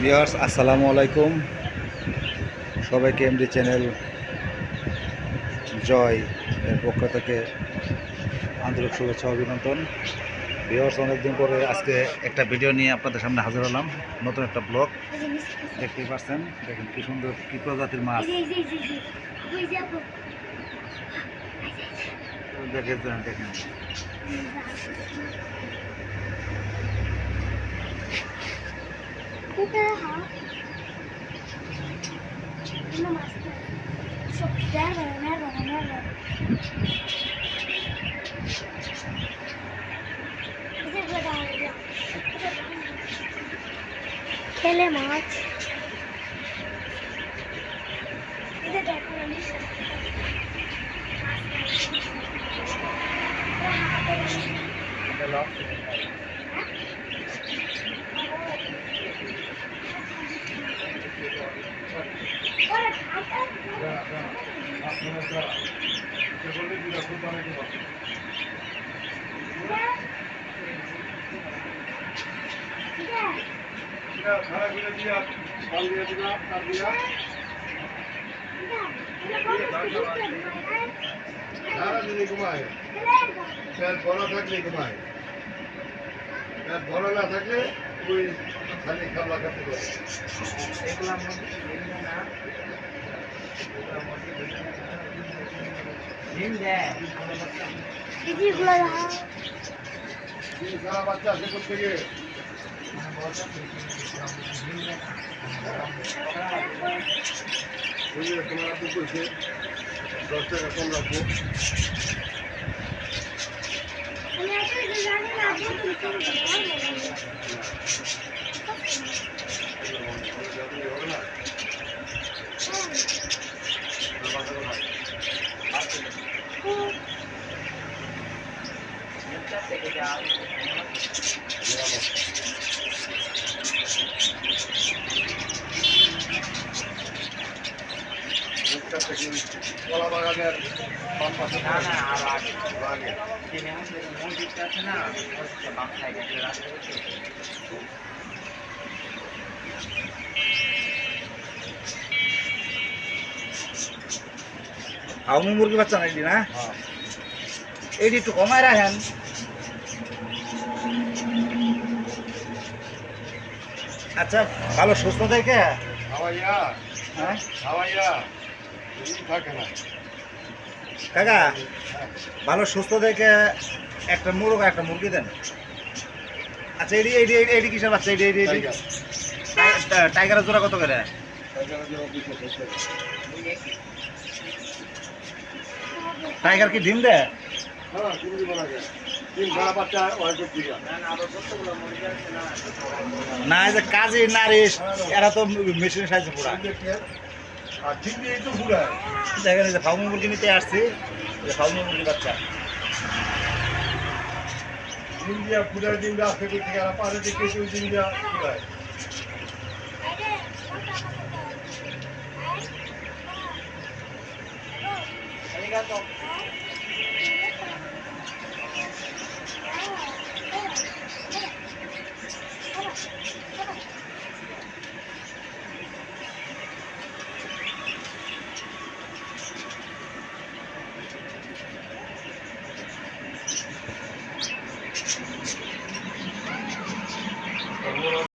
Viewers আসসালামু আলাইকুম সবাইকে এমডি চ্যানেল জয় এর পক্ষ থেকে আন্তরিক শুভেচ্ছা, অভিনন্দন। ভিউয়ার্স অনেকদিন পরে আজকে একটা ভিডিও নিয়ে আপনাদের সামনে হাজির হলাম। নতুন একটা ব্লগ দেখতেই পাচ্ছেন, দেখেন কি সুন্দর, কি প্রজাতির মাছ। দেখেন দেখেন। Burada ha. Bunu bastı. Çok güzel bana, ver bana, ver bana. Bize burada alıyor. Kelem ağaç. ঘুমায় পেট ভরা থাকলে ঘুমায় পেট ভরা না থাকলে ওই খালি খাবলা খেতে পারে সারা দশ টাকা কম রাখব আমি আসলে জানি না আপনি কলা বাগানের না না আরও আগে আগে তিনি আছে না মসজিদটা বাম রাস্তা আউমি মুরগি বাচ্চা না না? হ্যাঁ। এটি একটু কমায় রাখেন। আচ্ছা ভালো সুস্থ হ্যাঁ? থাকে কাকা ভালো সুস্থ দেখে একটা মুরগ একটা মুরগি দেন। আচ্ছা এডি এডি এডি এডি কিসের বাচ্চা? এডি এডি এডি। টাইগার টাই- টাইগারের জোড়া কত করে। টাইগার কি ডিম দেয়? না যে কাজে নারী এরা তো মেশিনের সাহায্যে পুরা দেখেন যে ফাউমি মুরগি নিতে আসছি ফাউমি মুরগি বাচ্চা। ইন্ডিয়া পুরার দিন আসতে করতে আর পারে দেখে ওই দিনটা পুরায় Thank you. ほら、ほら、ほら。